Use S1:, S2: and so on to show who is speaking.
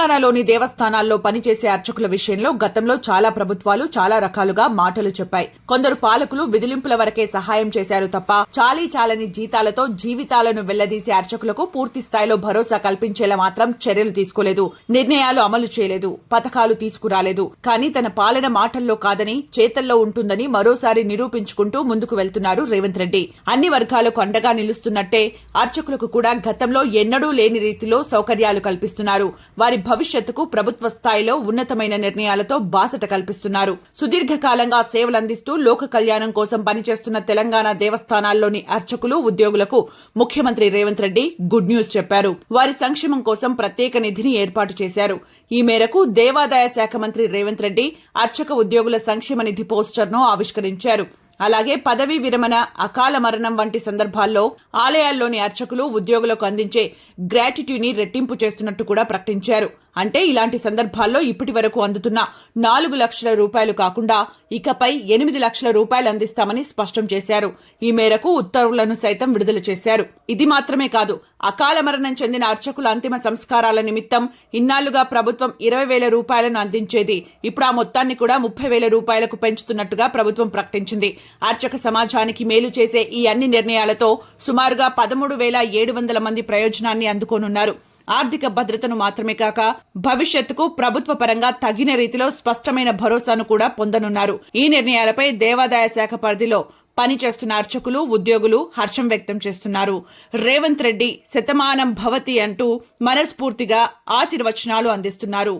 S1: తెలంగాణలోని దేవస్థానాల్లో పనిచేసే అర్చకుల విషయంలో గతంలో చాలా ప్రభుత్వాలు చాలా రకాలుగా మాటలు చెప్పాయి. కొందరు పాలకులు విదిలింపుల వరకే సహాయం చేశారు తప్ప చాలీ చాలని జీతాలతో జీవితాలను వెళ్ళదీసే అర్చకులకు పూర్తి స్థాయిలో భరోసా కల్పించేలా మాత్రం చర్యలు తీసుకోలేదు. నిర్ణయాలు అమలు చేయలేదు. పథకాలు తీసుకురాలేదు. కానీ తన పాలన మాటల్లో కాదని చేతల్లో ఉంటుందని మరోసారి నిరూపించుకుంటూ ముందుకు వెళ్తున్నారు రేవంత్ రెడ్డి. అన్ని వర్గాలకు అండగా నిలుస్తున్నట్టే అర్చకులకు కూడా గతంలో ఎన్నడూ లేని రీతిలో సౌకర్యాలు కల్పిస్తున్నారు. వారి భవిష్యత్తుకు ప్రభుత్వ స్థాయిలో ఉన్నతమైన నిర్ణయాలతో బాసట కల్పిస్తున్నారు. సుదీర్ఘకాలంగా సేవలందిస్తూ లోక కళ్యాణం కోసం పనిచేస్తున్న తెలంగాణ దేవస్థానాల్లోని అర్చకులు ఉద్యోగులకు ముఖ్యమంత్రి రేవంత్ రెడ్డి గుడ్ న్యూస్ చెప్పారు. వారి సంక్షేమం కోసం ప్రత్యేక నిధిని ఏర్పాటు చేశారు. ఈ మేరకు దేవాదాయ శాఖ మంత్రి రేవంత్ రెడ్డి అర్చక ఉద్యోగుల సంక్షేమ నిధి పోస్టర్ను ఆవిష్కరించారు. అలాగే పదవీ విరమణ అకాల మరణం వంటి సందర్భాల్లో ఆలయాల్లోని అర్చకులు ఉద్యోగులకు అందించే గ్రాటిట్యూని రెట్టింపు చేస్తున్నట్టు కూడా ప్రకటించారు. అంటే ఇలాంటి సందర్భాల్లో ఇప్పటి వరకు అందుతున్న నాలుగు లక్షల రూపాయలు కాకుండా ఇకపై ఎనిమిది లక్షల రూపాయలు అందిస్తామని స్పష్టం చేశారు. ఈ మేరకు ఉత్తర్వులను సైతం విడుదల చేశారు. ఇది మాత్రమే కాదు అకాల మరణం చెందిన అర్చకుల అంతిమ సంస్కారాల నిమిత్తం ఇన్నాళ్ళుగా ప్రభుత్వం ఇరవై వేల రూపాయలను అందించేది. ఇప్పుడు ఆ మొత్తాన్ని కూడా ముప్పై వేల రూపాయలకు పెంచుతున్నట్టుగా ప్రభుత్వం ప్రకటించింది. అర్చక సమాజానికి మేలు చేసే ఈ అన్ని నిర్ణయాలతో సుమారుగా పదమూడు వేల ఏడు వందల మంది ప్రయోజనాన్ని అందుకోనున్నారు. ఆర్థిక భద్రతను మాత్రమే కాక భవిష్యత్తుకు ప్రభుత్వ పరంగా తగిన రీతిలో స్పష్టమైన భరోసాను కూడా పొందనున్నారు. ఈ నిర్ణయాలపై దేవాదాయ శాఖ పరిధిలో పనిచేస్తున్న అర్చకులు ఉద్యోగులు హర్షం వ్యక్తం చేస్తున్నారు. రేవంత్ రెడ్డి శతమానం భవతి అంటూ మనస్ఫూర్తిగా ఆశీర్వచనాలు అందిస్తున్నారు.